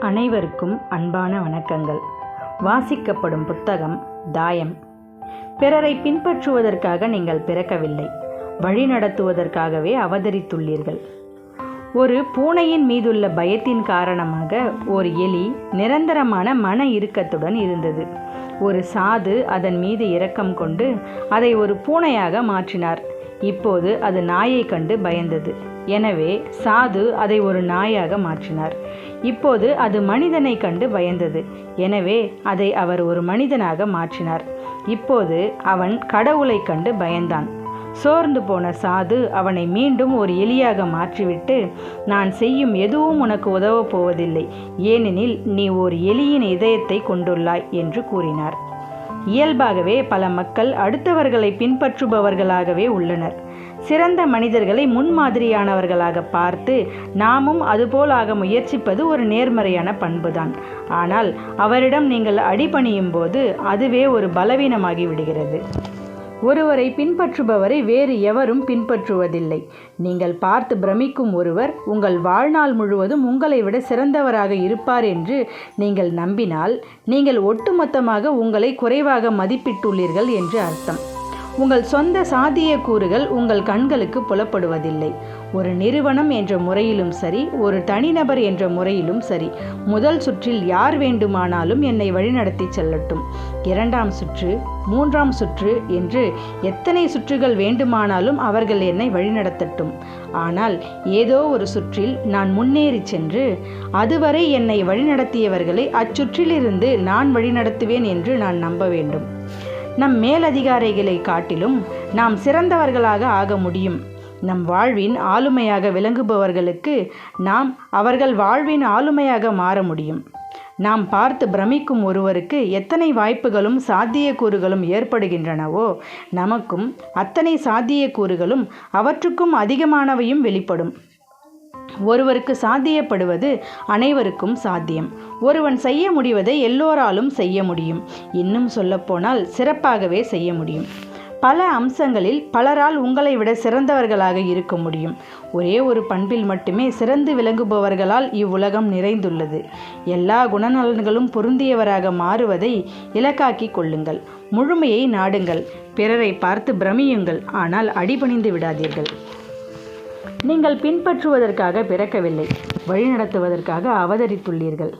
அனைவருக்கும் அன்பான வணக்கங்கள். வாசிக்கப்படும் புத்தகம் தாயம். பிறரை பின்பற்றுவதற்காக நீங்கள் பிறக்கவில்லை. வழிநடத்துவதற்காகவே அவதரித்துள்ளீர்கள். ஒரு பூனையின் மீதுள்ள பயத்தின் காரணமாக ஒரு எலி நிரந்தரமான மன இறுக்கத்துடன் இருந்தது. ஒரு சாது அதன் மீது இரக்கம் கொண்டு அதை ஒரு பூனையாக மாற்றினார். இப்போது அது நாயை கண்டு பயந்தது. எனவே சாது அதை ஒரு நாயாக மாற்றினார். இப்போது அது மனிதனை கண்டு பயந்தது. எனவே அதை அவர் ஒரு மனிதனாக மாற்றினார். இப்போது அவன் கடவுளை கண்டு பயந்தான். சோர்ந்து போன சாது அவனை மீண்டும் ஒரு எலியாக மாற்றிவிட்டு நான் செய்யும் எதுவும் உனக்கு உதவப் போவதில்லை. ஏனெனில் நீ ஒரு எலியின் இதயத்தை கொண்டுள்ளாய் என்று கூறினார். இயல்பாகவே பல மக்கள் அடுத்தவர்களை பின்பற்றுபவர்களாகவே உள்ளனர். சிறந்த மனிதர்களை முன்மாதிரியானவர்களாக பார்த்து நாமும் அதுபோலாக முயற்சிப்பது ஒரு நேர்மறையான பண்புதான். ஆனால் அவரிடம் நீங்கள் அடிபணியும் போது அதுவே ஒரு பலவீனமாகி விடுகிறது. ஒருவரை பின்பற்றுபவரை வேறு எவரும் பின்பற்றுவதில்லை. நீங்கள் பார்த்து பிரமிக்கும் ஒருவர் உங்கள் வாழ்நாள் முழுவதும் உங்களை விட சிறந்தவராக இருப்பார் என்று நீங்கள் நம்பினால் நீங்கள் ஒட்டுமொத்தமாக உங்களை குறைவாக மதிப்பிட்டுள்ளீர்கள் என்று அர்த்தம். உங்கள் சொந்த சாத்திய கூறுகள் உங்கள் கண்களுக்கு புலப்படுவதில்லை. ஒரு நிறுவனம் என்ற முறையிலும் சரி ஒரு தனிநபர் என்ற முறையிலும் சரி முதல் சுற்றில் யார் வேண்டுமானாலும் என்னை வழிநடத்தி செல்லட்டும். இரண்டாம் சுற்று மூன்றாம் சுற்று என்று எத்தனை சுற்றுகள் வேண்டுமானாலும் அவர்கள் என்னை வழிநடத்தட்டும். ஆனால் ஏதோ ஒரு சுற்றில் நான் முன்னேறி சென்று அதுவரை என்னை வழிநடத்தியவர்களை அச்சுற்றிலிருந்து நான் வழிநடத்துவேன் என்று நான் நம்ப வேண்டும். நம் மேலதிகாரிகளை காட்டிலும் நாம் சிறந்தவர்களாக ஆக முடியும். நம் வாழ்வின் ஆளுமையாக விளங்குபவர்களுக்கு நாம் அவர்கள் வாழ்வின் ஆளுமையாக மாற முடியும். நாம் பார்த்து பிரமிக்கும் ஒருவருக்கு எத்தனை வாய்ப்புகளும் சாத்தியக்கூறுகளும் ஏற்படுகின்றனவோ நமக்கும் அத்தனை சாத்தியக்கூறுகளும் அவற்றுக்கும் அதிகமானவையும் வெளிப்படும். ஒருவருக்கு சாத்தியப்படுவது அனைவருக்கும் சாத்தியம். ஒருவன் செய்ய முடிவதை எல்லோராலும் செய்ய முடியும். இன்னும் சொல்லப்போனால் சிறப்பாகவே செய்ய முடியும். பல அம்சங்களில் பலரால் உங்களை விட சிறந்தவர்களாக இருக்க முடியும். ஒரே ஒரு பண்பில் மட்டுமே சிறந்து விளங்குபவர்களால் இவ்வுலகம் நிறைந்துள்ளது. எல்லா குணநலன்களும் பொருந்தியவராக மாறுவதை இலக்காக்கி கொள்ளுங்கள். முழுமையை நாடுங்கள். பிறரை பார்த்து பிரமியுங்கள். ஆனால் அடிபணிந்து விடாதீர்கள். நீங்கள் பின்பற்றுவதற்காக பிறக்கவில்லை வழிநடத்துவதற்காக அவதரித்துள்ளீர்கள்.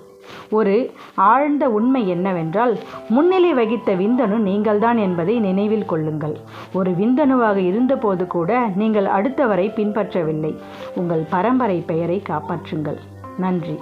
ஒரு ஆழ்ந்த உண்மை என்னவென்றால் முன்னிலை வகித்த விந்தணு நீங்கள்தான் என்பதை நினைவில் கொள்ளுங்கள். ஒரு விந்தணுவாக இருந்தபோது கூட நீங்கள் அடுத்தவரை பின்பற்றவில்லை. உங்கள் பரம்பரை பெயரை காப்பாற்றுங்கள். நன்றி.